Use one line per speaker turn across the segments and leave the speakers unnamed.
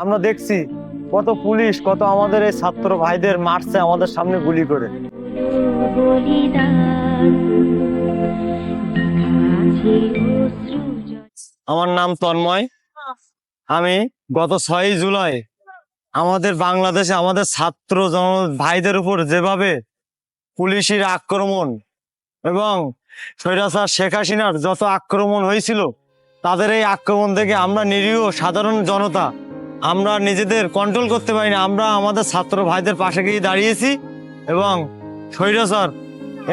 আমরা দেখছি কত পুলিশ, কত আমাদের এই ছাত্র ভাইদের মারছে আমাদের সামনে গুলি করে। আমার নাম তন্ময় আমি গত ছয়ই জুলাই আমাদের বাংলাদেশে আমাদের ছাত্র জন ভাইদের উপর যেভাবে পুলিশের আক্রমণ এবং স্বৈরাচার শেখ হাসিনার যত আক্রমণ হয়েছিল, তাদের এই আক্রমণ থেকে আমরা নিরীহ সাধারণ জনতা আমরা নিজেদের কন্ট্রোল করতে পারি না আমরা আমাদের ছাত্র ভাইদের পাশে গিয়ে দাঁড়িয়েছি এবং স্বৈরাচার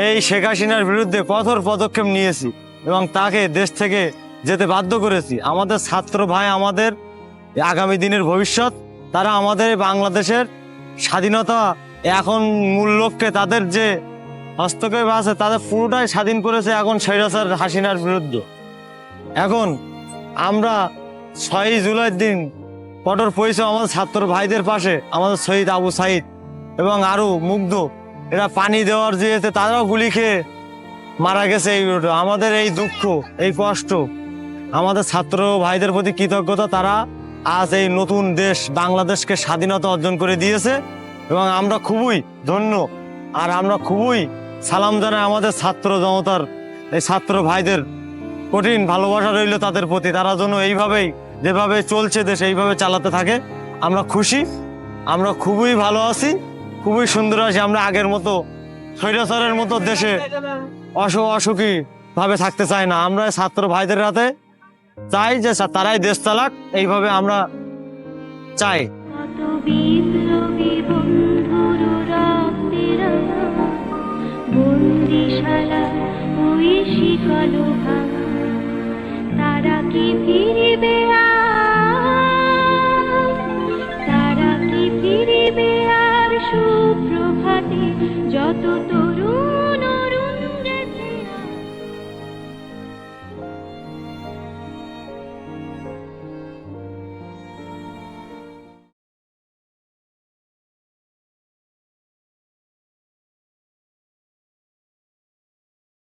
এই শেখ হাসিনার বিরুদ্ধে কঠোর পদক্ষেপ নিয়েছি এবং তাকে দেশ থেকে যেতে বাধ্য করেছি। আমাদের ছাত্র ভাই আমাদের আগামী দিনের ভবিষ্যৎ, তারা আমাদের বাংলাদেশের স্বাধীনতা এখন মূল লক্ষ্যে তাদের যে হস্তক্ষেপ আছে, তাদের পুরোটাই স্বাধীন করেছে এখন স্বৈরাচার হাসিনার বিরুদ্ধে। এখন আমরা ছয়ই জুলাইয়ের দিন কঠোর পরিচয় আমাদের ছাত্র ভাইদের পাশে, আমাদের শহীদ আবু সাইদ এবং আরও মুগ্ধ। এরা পানি দেওয়ার এতে তারাও গুলি খেয়ে মারা গেছে এই আমাদের এই দুঃখ, এই কষ্ট, আমাদের ছাত্র ভাইদের প্রতি কৃতজ্ঞতা, তারা আজ এই নতুন দেশ বাংলাদেশকে স্বাধীনতা অর্জন করে দিয়েছে এবং আমরা খুবই ধন্য আর আমরা খুবই সালাম জানাই আমাদের ছাত্র জনতার, এই ছাত্র ভাইদের কঠিন ভালোবাসা রইল তাদের প্রতি। তারা যেন এইভাবেই যেভাবে চলছে দেশ, এইভাবে চালাতে থাকে। আমরা খুশি, আমরা খুবই ভালো আছি, খুবই সুন্দর আছি। আমরা আগের মতো, স্বৈরাচারের মতো দেশে অসু অসুখী ভাবে থাকতে চাই না। আমরা ছাত্র ভাইদের হাতে চাই যে তারাই দেশ চালাক, এইভাবে আমরা চাই।
কত বিপ্লবী বন্ধুর সুপ্রভাতে যত তো